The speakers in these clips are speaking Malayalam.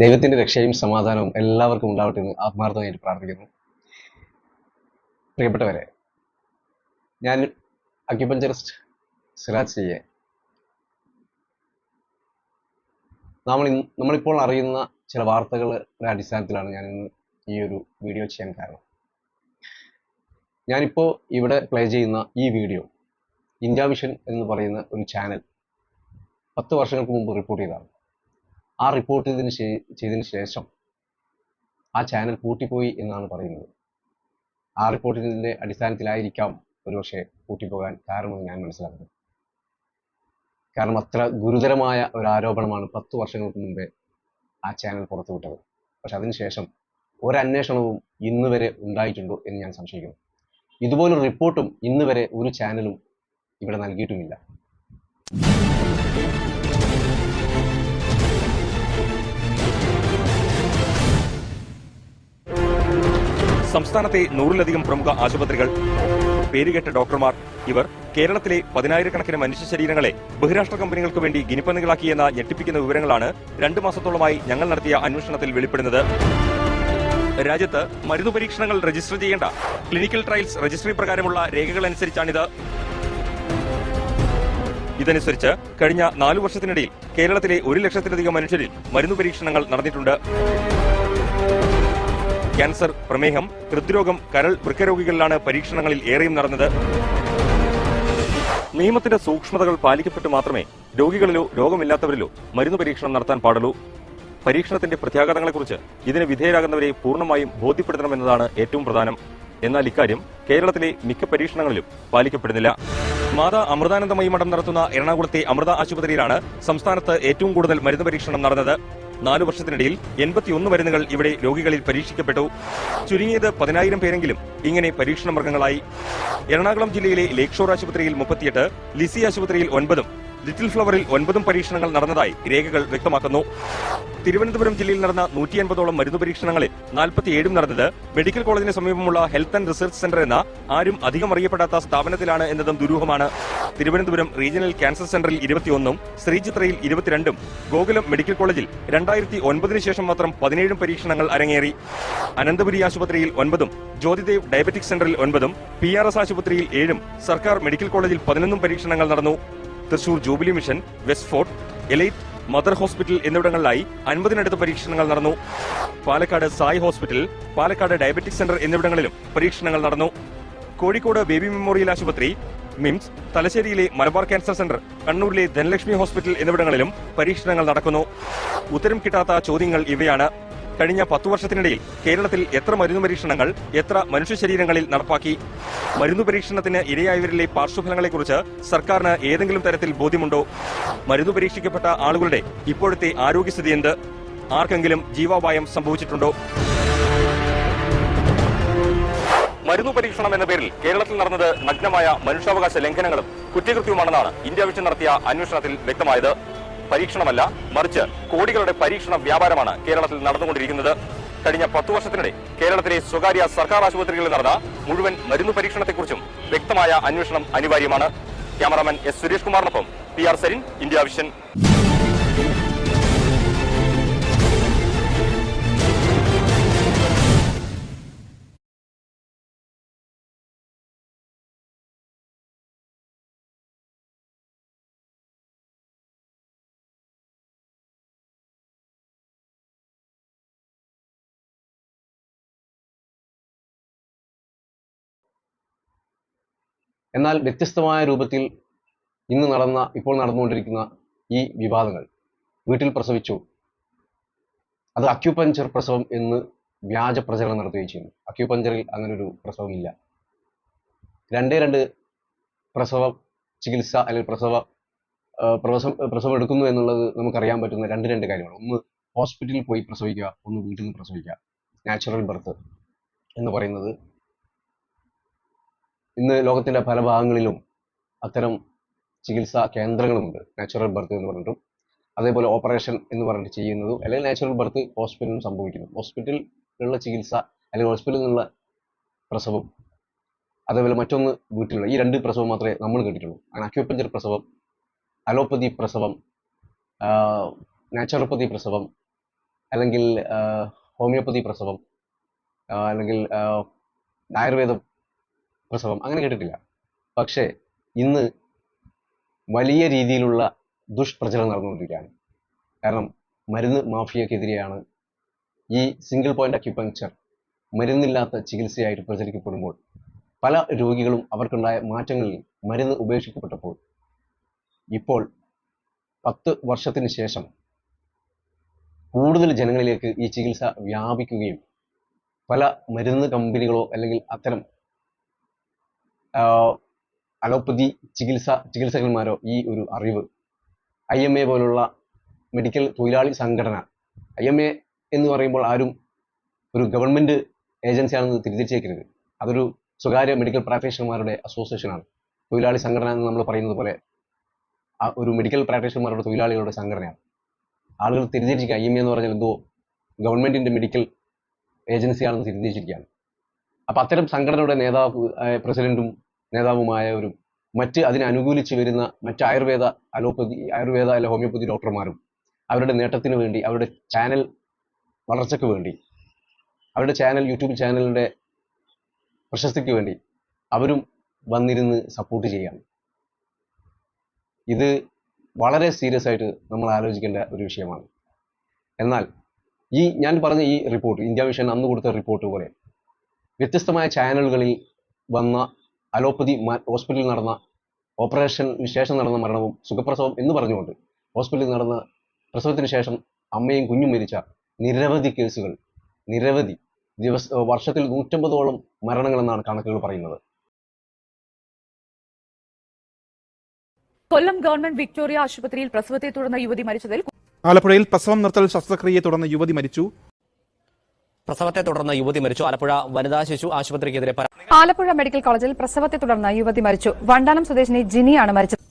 ദൈവത്തിന്റെ രക്ഷയും സമാധാനവും എല്ലാവർക്കും ഉണ്ടാവട്ടെ എന്ന് ആത്മാർത്ഥമായിട്ട് പ്രാർത്ഥിക്കുന്നു. പ്രിയപ്പെട്ടവരെ ഞാൻ അക്യുപഞ്ചറിസ്റ്റ് സിറാജ് ചെയ്യെ നമ്മൾ നമ്മളിപ്പോൾ അറിയുന്ന ചില വാർത്തകളുടെ അടിസ്ഥാനത്തിലാണ് ഞാൻ ഇന്ന് ഈ ഒരു വീഡിയോ ചെയ്യാൻ കാരണം. ഞാനിപ്പോൾ ഇവിടെ പ്ലേ ചെയ്യുന്ന ഈ വീഡിയോ ഇന്ത്യ വിഷൻ എന്ന് പറയുന്ന ഒരു ചാനൽ പത്ത് വർഷങ്ങൾക്ക് മുമ്പ് റിപ്പോർട്ട് ചെയ്തതാണ്. ആ റിപ്പോർട്ട് ഇതിന് ചെയ്തതിന് ശേഷം ആ ചാനൽ പൂട്ടിപ്പോയി എന്നാണ് പറയുന്നത്. ആ റിപ്പോർട്ടിന്റെ അടിസ്ഥാനത്തിലായിരിക്കാം ഒരുപക്ഷെ പൂട്ടിപ്പോകാൻ കാരണമെന്ന് ഞാൻ മനസ്സിലാക്കുന്നത് കാരണം അത്ര ഗുരുതരമായ ഒരു ആരോപണമാണ് പത്ത് വർഷങ്ങൾക്ക് മുമ്പേ ആ ചാനൽ പുറത്തുവിട്ടത്. പക്ഷെ അതിനുശേഷം ഒരന്വേഷണവും ഇന്ന് വരെ ഉണ്ടായിട്ടുണ്ടോ എന്ന് ഞാൻ സംശയിക്കുന്നു. ഇതുപോലൊരു റിപ്പോർട്ടും ഇന്ന് വരെ ഒരു ചാനലും ഇവിടെ നൽകിയിട്ടുമില്ല. സംസ്ഥാനത്തെ നൂറിലധികം പ്രമുഖ ആശുപത്രികൾ. പേരുകേട്ട ഡോക്ടർമാർ ഇവർ കേരളത്തിലെ പതിനായിരക്കണക്കിന് മനുഷ്യ ശരീരങ്ങളെ ബഹിരാഷ്ട്ര കമ്പനികൾക്ക് വേണ്ടി ഗിനിപ്പന്നുകളാക്കിയെന്ന ഞെട്ടിപ്പിക്കുന്ന വിവരങ്ങളാണ് രണ്ടു മാസത്തോളമായി ഞങ്ങൾ നടത്തിയ അന്വേഷണത്തിൽ വെളിപ്പെടുന്നത്. രാജ്യത്ത് മരുന്ന് പരീക്ഷണങ്ങൾ രജിസ്റ്റർ ചെയ്യേണ്ട ക്ലിനിക്കൽ ട്രയൽസ് രജിസ്ട്രി പ്രകാരമുള്ള രേഖകൾ അനുസരിച്ചാണിത് ഇതനുസരിച്ച് കഴിഞ്ഞ നാലു വർഷത്തിനിടയിൽ കേരളത്തിലെ ഒരു ലക്ഷത്തിലധികം മനുഷ്യരിൽ മരുന്ന് പരീക്ഷണങ്ങൾ നടന്നിട്ടുണ്ട്. ക്യാൻസർ പ്രമേഹം ഹൃദ്രോഗം കരൾ വൃക്കരോഗികളിലാണ് പരീക്ഷണങ്ങളിൽ ഏറെയും നടന്നത്. നിയമത്തിന്റെ സൂക്ഷ്മതകൾ പാലിക്കപ്പെട്ട് മാത്രമേ രോഗികളിലോ രോഗമില്ലാത്തവരിലോ മരുന്ന് പരീക്ഷണം നടത്താൻ പാടുള്ളൂ. പരീക്ഷണത്തിന്റെ പ്രത്യാഘാതങ്ങളെക്കുറിച്ച് ഇതിന് വിധേയരാകുന്നവരെ പൂർണമായും ബോധ്യപ്പെടുത്തണമെന്നതാണ് ഏറ്റവും പ്രധാനം. എന്നാൽ ഇക്കാര്യം കേരളത്തിലെ മിക്ക പരീക്ഷണങ്ങളിലും പാലിക്കപ്പെടുന്നില്ല. മാതാ അമൃതാനന്ദമയി മഠം നടത്തുന്ന എറണാകുളത്തെ അമൃത ആശുപത്രിയിലാണ് സംസ്ഥാനത്ത് ഏറ്റവും കൂടുതൽ മരുന്ന് പരീക്ഷണം നടന്നത്. നാലു വർഷത്തിനിടയിൽ എൺപത്തിയൊന്ന് മരുന്നുകൾ ഇവിടെ രോഗികളിൽ പരീക്ഷിക്കപ്പെട്ടു. ചുരുങ്ങിയത് പതിനായിരം പേരെങ്കിലും ഇങ്ങനെ പരീക്ഷണ മൃഗങ്ങളായി. എറണാകുളം ജില്ലയിലെ ലേക്ഷോർ ഷോർ ആശുപത്രിയിൽ മുപ്പത്തിയെട്ട് ലിസി ആശുപത്രിയിൽ ഒൻപതും ലിറ്റിൽ ഫ്ലവറിൽ ഒൻപതും പരീക്ഷണങ്ങൾ നടന്നതായി രേഖകൾ വ്യക്തമാക്കുന്നു. തിരുവനന്തപുരം ജില്ലയിൽ നടന്ന നൂറ്റി അൻപതോളം മരുന്ന് പരീക്ഷണങ്ങളിൽ നാൽപ്പത്തിയേഴും നടന്നത് മെഡിക്കൽ കോളേജിന് സമീപമുള്ള ഹെൽത്ത് ആൻഡ് റിസർച്ച് സെന്റർ എന്ന ആരും അധികം അറിയപ്പെടാത്ത സ്ഥാപനത്തിലാണ് എന്നതും ദുരൂഹമാണ്. തിരുവനന്തപുരം റീജിയണൽ ക്യാൻസർ സെന്ററിൽ ഇരുപത്തിയൊന്നും ശ്രീചിത്രയിൽ ഇരുപത്തിരണ്ടും ഗോകുലം മെഡിക്കൽ കോളേജിൽ രണ്ടായിരത്തി ഒൻപതിന് ശേഷം മാത്രം പതിനേഴും പരീക്ഷണങ്ങൾ അരങ്ങേറി. അനന്തപുരി ആശുപത്രിയിൽ ഒൻപതും ജ്യോതിദേവ് ഡയബറ്റിക് സെന്ററിൽ ഒൻപതും പി ആർ എസ് ആശുപത്രിയിൽ ഏഴും സർക്കാർ മെഡിക്കൽ കോളേജിൽ പതിനൊന്നും പരീക്ഷണങ്ങൾ നടന്നു. Thrissur jubilee mission west fort elite mother hospital എന്നിവിടങ്ങളിലായി അൻപതിനടുത്ത് പരീക്ഷണങ്ങൾ നടന്നു. Palakkad Sai hospital Palakkad diabetic centre എന്നിവിടങ്ങളിലും പരീക്ഷണങ്ങൾ നടന്നു. കോഴിക്കോട് ബേബി മെമ്മോറിയൽ ആശുപത്രി മിംസ് തലശ്ശേരിയിലെ മലബാർ ക്യാൻസർ സെന്റർ കണ്ണൂരിലെ ധനലക്ഷ്മി ഹോസ്പിറ്റൽ എന്നിവിടങ്ങളിലും പരീക്ഷണങ്ങൾ നടക്കുന്നു. ഉത്തരം കിട്ടാത്ത ചോദ്യങ്ങൾ ഇവയാണ്. കഴിഞ്ഞ പത്തു വർഷത്തിനിടയിൽ കേരളത്തിൽ എത്ര മരുന്ന് പരീക്ഷണങ്ങൾ എത്ര മനുഷ്യ ശരീരങ്ങളിൽ നടപ്പാക്കി? മരുന്ന് പരീക്ഷണത്തിന് ഇരയായവരിലെ പാർശ്വഫലങ്ങളെക്കുറിച്ച് സർക്കാരിന് ഏതെങ്കിലും തരത്തിൽ ബോധ്യമുണ്ടോ? മരുന്ന് പരീക്ഷിക്കപ്പെട്ട ആളുകളുടെ ഇപ്പോഴത്തെ ആരോഗ്യസ്ഥിതി എന്ത്? ആർക്കെങ്കിലും ജീവാപായം സംഭവിച്ചിട്ടുണ്ടോ? മരുന്ന് പരീക്ഷണം എന്ന പേരിൽ കേരളത്തിൽ നടന്നത് നഗ്നമായ മനുഷ്യാവകാശ ലംഘനങ്ങളും കുറ്റകൃത്യവുമാണെന്നാണ് ഇന്ത്യ വിഷൻ നടത്തിയ അന്വേഷണത്തിൽ വ്യക്തമായത്. പരീക്ഷണമല്ല മറിച്ച് കോടികളുടെ പരീക്ഷണ വ്യാപാരമാണ് കേരളത്തിൽ നടന്നുകൊണ്ടിരിക്കുന്നത്. കഴിഞ്ഞ പത്ത് വർഷത്തിനിടെ കേരളത്തിലെ സ്വകാര്യ സർക്കാർ ആശുപത്രികളിൽ നടന്ന മുഴുവൻ മരുന്ന് പരീക്ഷണത്തെക്കുറിച്ചും വ്യക്തമായ അന്വേഷണം അനിവാര്യമാണ്. Cameraman S Suresh കുമാറിനൊപ്പം P R Sarin India vision. എന്നാൽ വ്യത്യസ്തമായ രൂപത്തിൽ ഇന്ന് നടന്ന ഇപ്പോൾ നടന്നുകൊണ്ടിരിക്കുന്ന ഈ വിവാദങ്ങൾ വീട്ടിൽ പ്രസവിച്ചു. അത് അക്യുപഞ്ചർ പ്രസവം എന്ന് വ്യാജ പ്രചരണം നടത്തുകയും ചെയ്യുന്നു. അക്യുപഞ്ചറിൽ അങ്ങനെ ഒരു പ്രസവമില്ല രണ്ടേ രണ്ട് പ്രസവ ചികിത്സ അല്ലെങ്കിൽ പ്രസവ പ്രസവം പ്രസവം എടുക്കുന്നു എന്നുള്ളത് നമുക്കറിയാൻ പറ്റുന്ന രണ്ട് രണ്ട് കാര്യമാണ് ഒന്ന് ഹോസ്പിറ്റലിൽ പോയി പ്രസവിക്കുക ഒന്ന് വീട്ടിൽ നിന്ന് പ്രസവിക്കുക. നാച്ചുറൽ ബർത്ത് എന്ന് പറയുന്നത് ഇന്ന് ലോകത്തിന്റെ പല ഭാഗങ്ങളിലും അത്തരം ചികിത്സാ കേന്ദ്രങ്ങളുമുണ്ട് നാച്ചുറൽ ബർത്ത് എന്ന് പറഞ്ഞിട്ടും അതേപോലെ ഓപ്പറേഷൻ എന്ന് പറഞ്ഞിട്ട് ചെയ്യുന്നതും അല്ലെങ്കിൽ നാച്ചുറൽ ബർത്ത് ഹോസ്പിറ്റലിൽ സംഭവിക്കുന്നു. ഹോസ്പിറ്റലിലുള്ള ചികിത്സ അല്ലെങ്കിൽ ഹോസ്പിറ്റലിൽ നിന്നുള്ള പ്രസവം അതേപോലെ മറ്റൊന്ന് വീട്ടിലുള്ള ഈ രണ്ട് പ്രസവം മാത്രമേ നമ്മൾ കേട്ടിട്ടുള്ളൂ. അങ്ങനെ അക്യൂപ്പഞ്ചർ പ്രസവം അലോപ്പതി പ്രസവം നാച്ചുറോപ്പതി പ്രസവം അല്ലെങ്കിൽ ഹോമിയോപ്പതി പ്രസവം അല്ലെങ്കിൽ ആയുർവേദം പ്രസവം അങ്ങനെ കേട്ടിട്ടില്ല. പക്ഷേ ഇന്ന് വലിയ രീതിയിലുള്ള ദുഷ്പ്രചരണം നടന്നുകൊണ്ടിരിക്കുകയാണ്. കാരണം മരുന്ന് മാഫിയക്കെതിരെയാണ് ഈ സിംഗിൾ പോയിന്റ് അക്യുപങ്ചർ മരുന്നില്ലാത്ത ചികിത്സയായിട്ട് പ്രചരിക്കപ്പെടുമ്പോൾ പല രോഗികളും അവർക്കുണ്ടായ മാറ്റങ്ങളിൽ മരുന്ന് ഉപേക്ഷിക്കപ്പെട്ടപ്പോൾ ഇപ്പോൾ പത്ത് വർഷത്തിന് ശേഷം കൂടുതൽ ജനങ്ങളിലേക്ക് ഈ ചികിത്സ വ്യാപിക്കുകയും പല മരുന്ന് കമ്പനികളോ അല്ലെങ്കിൽ അത്തരം അലോപ്പതി ചികിത്സ ചികിത്സകന്മാരോ ഈ ഒരു അറിവ്. ഐ എം എ പോലുള്ള മെഡിക്കൽ തൊഴിലാളി സംഘടന. ഐ എം എ എന്ന് പറയുമ്പോൾ ആരും ഒരു ഗവൺമെന്റ് ഏജൻസിയാണെന്ന് തിരിച്ചേക്കരുത് അതൊരു സ്വകാര്യ മെഡിക്കൽ പ്രാക്ടീഷണർമാരുടെ അസോസിയേഷനാണ് തൊഴിലാളി സംഘടന എന്ന് നമ്മൾ പറയുന്നത് പോലെ ഒരു മെഡിക്കൽ പ്രാക്ടീഷണർമാരുടെ തൊഴിലാളികളുടെ സംഘടനയാണ്. ആളുകൾ തിരിച്ചിരിക്കുക ഐ എം എ എന്ന് പറഞ്ഞാൽ എന്തോ ഗവൺമെന്റിന്റെ മെഡിക്കൽ ഏജൻസിയാണെന്ന് തിരിച്ചിരിക്കുകയാണ് അപ്പൊ അത്തരം സംഘടനയുടെ നേതാവ് പ്രസിഡന്റും നേതാവുമായ ഒരു മറ്റ് അതിനെ അനുകൂലിച്ച് വരുന്ന മറ്റ് ആയുർവേദ അലോപ്പതി ആയുർവേദ അല്ലെ ഹോമിയോപ്പതി ഡോക്ടർമാരും അവരുടെ നേട്ടത്തിന് വേണ്ടി അവരുടെ ചാനൽ വളർച്ചയ്ക്ക് വേണ്ടി അവരുടെ ചാനൽ യൂട്യൂബ് ചാനലിന്റെ പ്രശസ്തിക്ക് വേണ്ടി അവരും വന്നിരുന്ന് സപ്പോർട്ട് ചെയ്യാം ഇത് വളരെ സീരിയസ് ആയിട്ട് നമ്മൾ ആലോചിക്കേണ്ട ഒരു വിഷയമാണ്. എന്നാൽ ഈ ഞാൻ പറഞ്ഞ ഈ റിപ്പോർട്ട് ഇന്ത്യ വിഷൻ അന്ന് കൊടുത്ത റിപ്പോർട്ട് പോലെ വ്യത്യസ്തമായ ചാനലുകളിൽ വന്ന അലോപ്പതി ഹോസ്പിറ്റലിൽ നടന്ന ഓപ്പറേഷൻ ശേഷം നടന്ന മരണവും സുഖപ്രസവം എന്ന് പറഞ്ഞുകൊണ്ട് ഹോസ്പിറ്റലിൽ നടന്ന പ്രസവത്തിന് ശേഷം അമ്മയും കുഞ്ഞും മരിച്ച നിരവധി കേസുകൾ നിരവധി ദിവസ വർഷത്തിൽ നൂറ്റമ്പതോളം മരണങ്ങളെന്നാണ് കണക്കുകൾ പറയുന്നത്. കൊല്ലം ഗവൺമെന്റ് വിക്ടോറിയ ആശുപത്രിയിൽ പ്രസവത്തെ തുടർന്ന് യുവതി മരിച്ചതിൽ ആലപ്പുഴയിൽ പ്രസവം നിർത്തൽ ശസ്ത്രക്രിയയെ തുടർന്ന് യുവതി മരിച്ചു. പ്രസവത്തെ തുടർന്ന് യുവതി മരിച്ചു. ആലപ്പുഴ വനിതാ ശിശു ആശുപത്രിക്കെതിരെ ആലപ്പുഴ മെഡിക്കൽ കോളേജിൽ പ്രസവത്തെ തുടർന്ന് യുവതി മരിച്ചു. വണ്ടാനം സ്വദേശിനി ജിനിയാണ് മരിച്ചത്.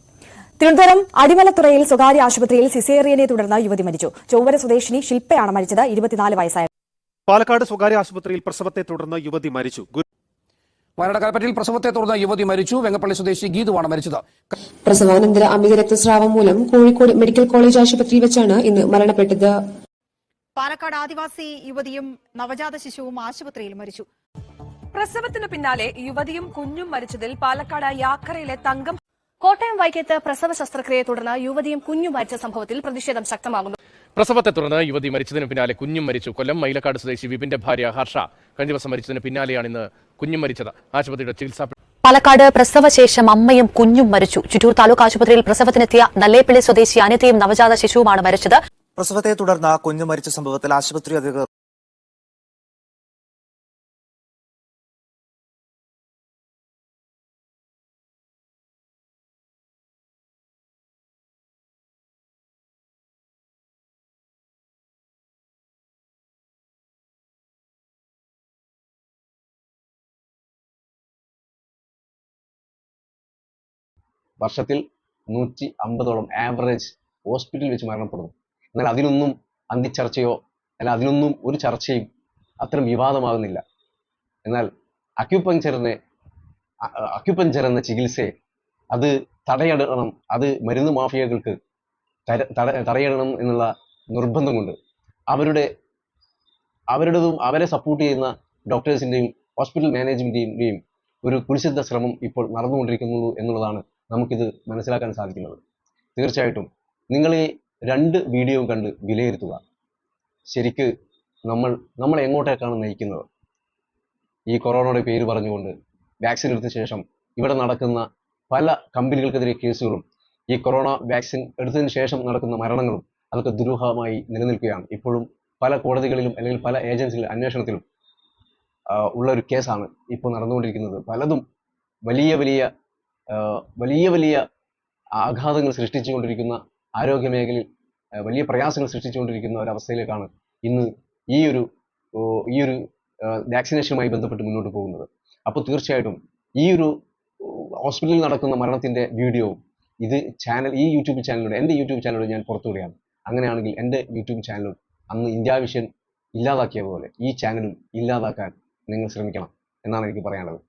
തിരുവനന്തപുരം അടിമലത്തുറയിൽ സ്വകാര്യ ആശുപത്രിയിൽ സിസേറിയനെ തുടർന്ന് യുവതി മരിച്ചു. ചൊവ്വര സ്വദേശിനി ശില്പയാണ് മരിച്ചത്. ഇരുപത്തിനാല് വയസ്സായ പാലക്കാട് സ്വകാര്യ ആശുപത്രിയിൽ പ്രസവത്തെ തുടർന്ന് യുവതി മരിച്ചു. വയനാട് കൽപ്പറ്റയിൽ പ്രസവത്തെ തുടർന്ന് യുവതി മരിച്ചു. വെങ്ങപ്പള്ളി സ്വദേശി ഗീതുവാണ് മരിച്ചത്. പ്രസവാനന്തര അമിത രക്തസ്രാവം മൂലം കോഴിക്കോട് മെഡിക്കൽ കോളേജ് ആശുപത്രിയിൽ വെച്ചാണ് ഇന്ന് മരണപ്പെട്ടത്. പാലക്കാട് ആദിവാസി യുവതിയും നവജാത ശിശുവും ആശുപത്രിയിൽ മരിച്ചു. പ്രസവത്തിനു പിന്നാലെ യുവതിയും കുഞ്ഞും മരിച്ചതിൽ പാലക്കാട് യാക്കരയിലെ തങ്കം കോട്ടയം വൈക്കത്ത് പ്രസവ ശസ്ത്രക്രിയയെ തുടർന്ന് യുവതിയും കുഞ്ഞും മരിച്ച സംഭവത്തിൽ പ്രതിഷേധം ശക്തമാകുന്നു. പ്രസവത്തെ തുടർന്ന് യുവതി മരിച്ചതിന് പിന്നാലെ കുഞ്ഞും മരിച്ചു. കൊല്ലം മൈലക്കാട് സ്വദേശി വിപിന്റെ ഭാര്യ ഹർഷ കഴിഞ്ഞ ദിവസം മരിച്ചതിന് പിന്നാലെയാണ് ഇന്ന് കുഞ്ഞും മരിച്ചത്. ആശുപത്രിയുടെ ചികിത്സാ പാലക്കാട് പ്രസവശേഷം അമ്മയും കുഞ്ഞും മരിച്ചു. ചുറ്റൂർ താലൂക്ക് ആശുപത്രിയിൽ പ്രസവത്തിനെത്തിയ നല്ലേപ്പള്ളി സ്വദേശി അനിതയും നവജാത ശിശുവുമാണ് മരിച്ചത്. പ്രസവത്തെ തുടർന്ന് കുഞ്ഞു മരിച്ച സംഭവത്തിൽ ആശുപത്രി അധികൃതർ വർഷത്തിൽ നൂറ്റി അമ്പതോളം ആവറേജ് ഹോസ്പിറ്റലിൽ വെച്ച് മരണപ്പെടുന്നു. എന്നാൽ അതിനൊന്നും അന്തിച്ചർച്ചയോ അല്ല അതിനൊന്നും ഒരു ചർച്ചയും അത്തരം വിവാദമാകുന്നില്ല. എന്നാൽ അക്യുപഞ്ചറിനെ അക്യുപഞ്ചർ എന്ന ചികിത്സയെ അത് തടയിടണം അത് മരുന്ന് മാഫിയകൾക്ക് തടയിടണം എന്നുള്ള നിർബന്ധം കൊണ്ട് അവരുടെ അവരുടേതും അവരെ സപ്പോർട്ട് ചെയ്യുന്ന ഡോക്ടേഴ്സിന്റെയും ഹോസ്പിറ്റൽ മാനേജ്മെന്റിന്റെയും ഒരു കുൽസിദ്ധ ശ്രമം ഇപ്പോൾ നടന്നുകൊണ്ടിരിക്കുന്നു എന്നുള്ളതാണ് നമുക്കിത് മനസ്സിലാക്കാൻ സാധിക്കുന്നത്. തീർച്ചയായിട്ടും നിങ്ങൾ ഈ രണ്ട് വീഡിയോ കണ്ട് വിലയിരുത്തുക. ശരിക്ക് നമ്മൾ നമ്മൾ എങ്ങോട്ടേക്കാണ് നയിക്കുന്നത്? ഈ കൊറോണയുടെ പേര് പറഞ്ഞുകൊണ്ട് വാക്സിൻ എടുത്ത ശേഷം ഇവിടെ നടക്കുന്ന പല കമ്പനികൾക്കെതിരെ കേസുകളും ഈ കൊറോണ വാക്സിൻ എടുത്തതിന് ശേഷം നടക്കുന്ന മരണങ്ങളും അതൊക്കെ ദുരൂഹമായി നിലനിൽക്കുകയാണ്. ഇപ്പോഴും പല കോടതികളിലും അല്ലെങ്കിൽ പല ഏജൻസികളിലും അന്വേഷണത്തിലും ഉള്ള ഒരു കേസാണ് ഇപ്പോൾ നടന്നുകൊണ്ടിരിക്കുന്നത്. പലതും വലിയ വലിയ വലിയ വലിയ ആഘാതങ്ങൾ സൃഷ്ടിച്ചുകൊണ്ടിരിക്കുന്ന ആരോഗ്യ മേഖലയിൽ വലിയ പ്രയാസങ്ങൾ സൃഷ്ടിച്ചുകൊണ്ടിരിക്കുന്ന ഒരവസ്ഥയിലേക്കാണ് ഇന്ന് ഈ ഒരു ഈ ഒരു വാക്സിനേഷനുമായി ബന്ധപ്പെട്ട് മുന്നോട്ട് പോകുന്നത്. അപ്പോൾ തീർച്ചയായിട്ടും ഈ ഒരു ഹോസ്പിറ്റലിൽ നടക്കുന്ന മരണത്തിന്റെ വീഡിയോ ഇത് ചാനൽ ഈ യൂട്യൂബ് ചാനലിലൂടെ എന്റെ യൂട്യൂബ് ചാനലിലൂടെ ഞാൻ പുറത്തുവിടുകയാണ്. അങ്ങനെയാണെങ്കിൽ എന്റെ യൂട്യൂബ് ചാനലും അന്ന് ഇന്ത്യ വിഷൻ ഇല്ലാതാക്കിയ പോലെ ഈ ചാനലും ഇല്ലാതാക്കാൻ നിങ്ങൾ ശ്രമിക്കണം എന്നാണ് എനിക്ക് പറയാനുള്ളത്.